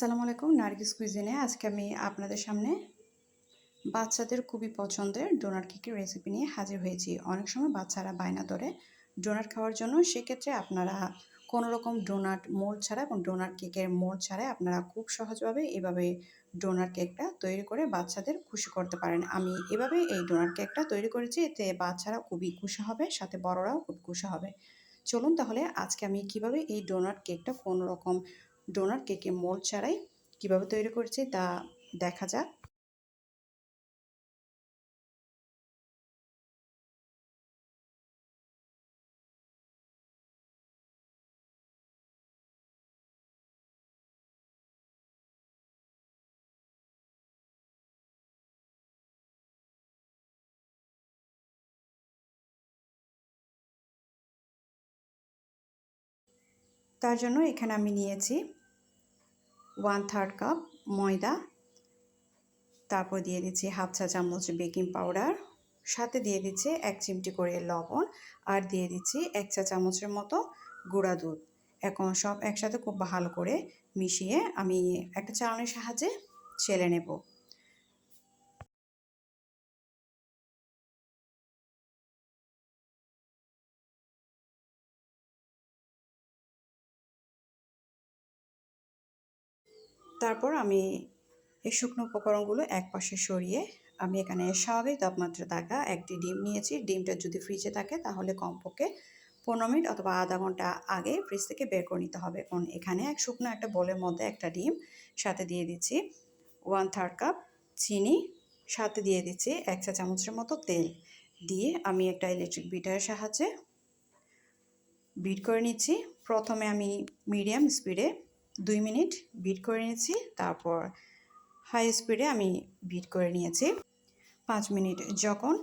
আসসালামু আলাইকুম, নার্গিস কুইজিনে আজকে আমি আপনাদের সামনে বাচ্চাদের খুবই পছন্দের ডোনাট কেকের রেসিপি নিয়ে হাজির হয়েছি। অনেক সময় বাচ্চারা বায়না ধরে ডোনাট খাওয়ার জন্য, সেক্ষেত্রে আপনারা কোনো রকম ডোনাট মোল্ড ছাড়া এবং ডোনাট কেকের মোল্ড ছাড়াই আপনারা খুব সহজভাবে এভাবে ডোনাট কেকটা তৈরি করে বাচ্চাদের খুশি করতে পারেন। আমি এভাবে এই ডোনাট কেকটা তৈরি করেছি, এতে বাচ্চারা খুবই খুশি হবে, সাথে বড়রাও খুব খুশি হবে। চলুন তাহলে আজকে আমি কীভাবে এই ডোনাট কেকটা কোনো রকম ডোনাট কেকে মোল্ড ছাড়াই কীভাবে তৈরি করছি তা দেখা যাক। তার জন্য এখানে আমি নিয়েছি ওয়ান থার্ড কাপ ময়দা, তারপর দিয়ে দিচ্ছি হাফ চা চামচ বেকিং পাউডার, সাথে দিয়ে দিচ্ছি এক চিমটি করে লবণ, আর দিয়ে দিচ্ছি এক চা চামচের মতো গুঁড়া দুধ। এখন সব একসাথে খুব ভালো করে মিশিয়ে আমি একটা চালনির সাহায্যে ছেলে নেব। তারপর আমি এই শুকনো উপকরণগুলো এক পাশে সরিয়ে আমি এখানে স্বাভাবিক তাপমাত্রা থাকা একটি ডিম নিয়েছি। ডিমটা যদি ফ্রিজে থাকে তাহলে কমপক্ষে পনেরো মিনিট অথবা আধা ঘণ্টা আগে ফ্রিজ থেকে বের করে নিতে হবে। কারণ এখানে এক শুকনো একটা বলের মধ্যে একটা ডিম, সাথে দিয়ে দিচ্ছি ওয়ান থার্ড কাপ চিনি, সাথে দিয়ে দিচ্ছি এক চা চামচের মতো তেল। দিয়ে আমি একটা ইলেকট্রিক বিটারের সাহায্যে বিট করে নিচ্ছি। প্রথমে আমি মিডিয়াম স্পিডে দুই মিনিট বিট করে নিয়েছি, তারপর হাই স্পিডে আমি বিট করে নিয়েছি। পাঁচ মিনিট যখন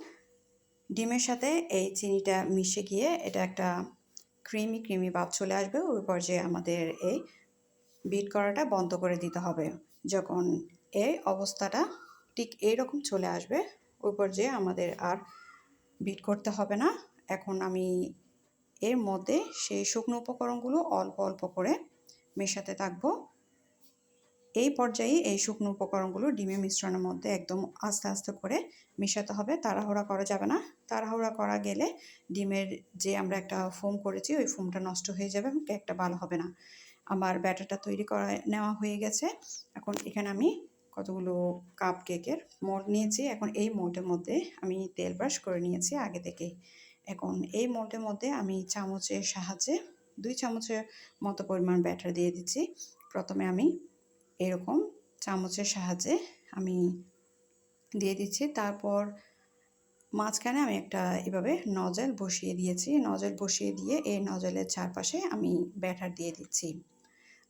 ডিমের সাথে এই চিনিটা মিশে গিয়ে এটা একটা ক্রিমি ক্রিমি ভাব চলে আসবে, ওই পর্যায়ে আমাদের এই বিট করাটা বন্ধ করে দিতে হবে। যখন এই অবস্থাটা ঠিক এইরকম চলে আসবে, ওই পর্যায়ে আমাদের আর বিট করতে হবে না। এখন আমি এর মধ্যে সেই শুকনো উপকরণগুলো অল্প অল্প করে মেশাতে থাকব। এই পর্যায়ে এই শুকনো উপকরণগুলো ডিমের মিশ্রণের মধ্যে একদম আস্তে আস্তে করে মেশাতে হবে। তাড়াহুড়া করা যাবে না। তাড়াহুড়া করা গেলে ডিমের যে আমরা একটা ফোম করেছি, ওই ফোমটা নষ্ট হয়ে যাবে এবং কেকটা ভালো হবে না। আমার ব্যাটারটা তৈরি করা, নেওয়া হয়ে গেছে। এখন এখানে আমি কতগুলো কাপ কেকের মোল্ড নিয়েছি। এখন এই মোল্ডের মধ্যে আমি তেল ব্রাশ করে নিয়েছি আগে থেকে এখন এই মোল্ডের মধ্যে আমি চামচের সাহায্যে দুই চামচের মতো পরিমাণ ব্যাটার দিয়ে দিচ্ছি। প্রথমে আমি এরকম চামচের সাহায্যে আমি দিয়ে দিচ্ছি। তারপর মাঝখানে আমি একটা এভাবে নজেল বসিয়ে দিয়েছি। নজেল বসিয়ে দিয়ে এই নজেলের চারপাশে আমি ব্যাটার দিয়ে দিচ্ছি।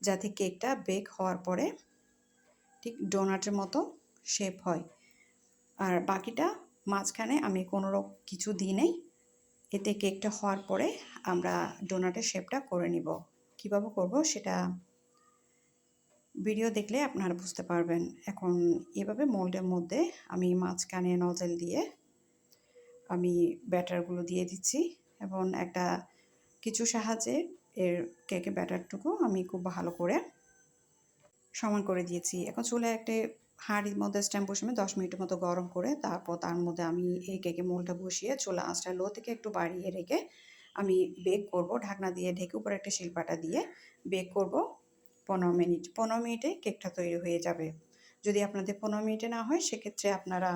যাতে কেকটা বেক হওয়ার পরে ঠিক ডোনাটের মতো শেপ হয়। আর বাকিটা মাঝখানে আমি কোনো কিছু দিই নেই। এতে কেকটা হওয়ার পরে আমরা ডোনাটের শেপটা করে নিব। কীভাবে করব সেটা ভিডিও দেখলে আপনারা বুঝতে পারবেন। এখন এভাবে মোল্ডের মধ্যে আমি মাঝখানে নজেল দিয়ে আমি ব্যাটারগুলো দিয়ে দিচ্ছি এবং একটা কিছু সাহায্যে এর কেকের ব্যাটারটুকু আমি খুব ভালো করে সমান করে দিয়েছি। এখন চুলে একটা হাঁড়ির মধ্যে স্ট্যাম্প বসে দশ মিনিটের মতো গরম করে তারপর তার মধ্যে আমি এই কেকে মোলটা বসিয়ে চুলা আঁচটা লো থেকে একটু বাড়িয়ে রেখে আমি বেক করব। ঢাকনা দিয়ে ঢেকে উপরে একটা শিল্পাটা দিয়ে বেক করব। পনেরো মিনিট, পনেরো মিনিটে কেকটা তৈরি হয়ে যাবে। যদি আপনাদের পনেরো মিনিটে না হয়, সেক্ষেত্রে আপনারা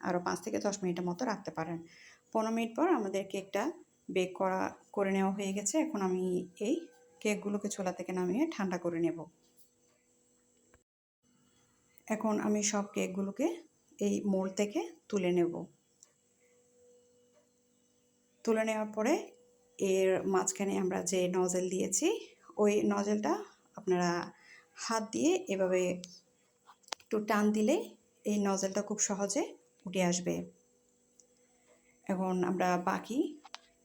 আরও পাঁচ থেকে দশ মিনিটের মতো রাখতে পারেন। পনেরো মিনিট পর আমাদের কেকটা বেক করা, করে নেওয়া হয়ে গেছে। এখন আমি এই কেকগুলোকে চোলা থেকে নামিয়ে ঠান্ডা করে নেব। এখন আমি সব কেকগুলোকে এই মোল থেকে তুলে নেব। তুলে নেওয়ার পরে এর মাঝখানে আমরা যে নজেল দিয়েছি, ওই নজেলটা আপনারা হাত দিয়ে এভাবে একটু টান দিলে এই নজেলটা খুব সহজে উঠে আসবে। এখন আমরা বাকি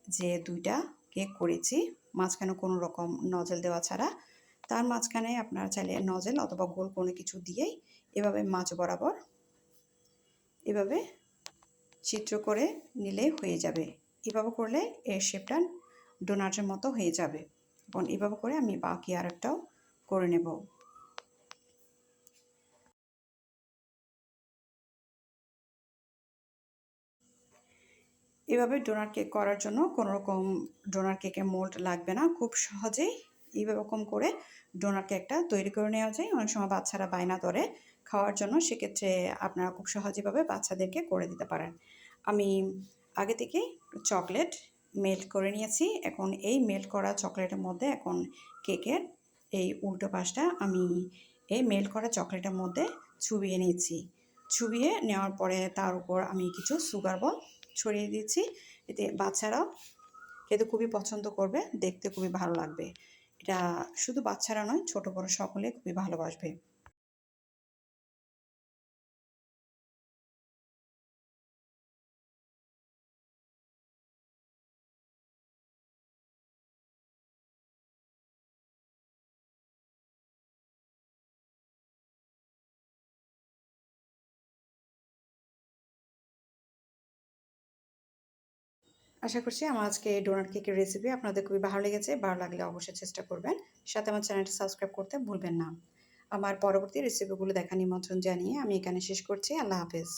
যে দুইটা কেক করেছি, মাঝখানে কোনো রকম নজেল দেওয়া ছাড়া, তার মাঝখানে আপনারা চাইলে নজেল অথবা গোল কোনো কিছু দিয়েই এভাবে মাছ বরাবর এভাবে চিত্র করে নিলে হয়ে যাবে। এভাবে করলে এর শেপটা ডোনাটের মতো হয়ে যাবে। এবং এভাবে করে আমি বাকি আর একটাও করে নেব। এভাবে ডোনার কেক করার জন্য কোনো রকম ডোনার কেকের মোল্ড লাগবে না। খুব সহজেই এইরকম করে ডোনার কেকটা তৈরি করে নেওয়া যায়। অনেক সময় বাচ্চারা বায়না ধরে খাওয়ার জন্য সেক্ষেত্রে আপনারা খুব সহজেভাবে বাচ্চাদেরকে করে দিতে পারেন। আমি আগে থেকে চকলেট মেল্ট করে নিয়েছি। এখন এই মেল্ট করা চকলেটের মধ্যে এখন কেকের এই উল্টো পাশটা আমি এই মেল্ট করা চকলেটের মধ্যে চুবিয়ে নিয়েছি। চুবিয়ে নেওয়ার পরে তার উপর আমি কিছু সুগার বল ছড়িয়ে দিচ্ছি এতে বাচ্চারাও খেতে খুবই পছন্দ করবে, দেখতে খুবই ভালো লাগবে। এটা শুধু বাচ্চারা নয়, ছোট বড় সকলে খুবই ভালোবাসবে। আশা করছি আমার আজকে এই ডোনাট কেকের রেসিপি আপনাদের খুবই ভালো লেগেছে। ভালো লাগলে অবশ্যই চেষ্টা করবেন। সাথে আমার চ্যানেলটি সাবস্ক্রাইব করতে ভুলবেন না। আমার পরবর্তী রেসিপিগুলো দেখা নিমন্ত্রণ জানিয়ে আমি এখানে শেষ করছি। আল্লাহ হাফেজ।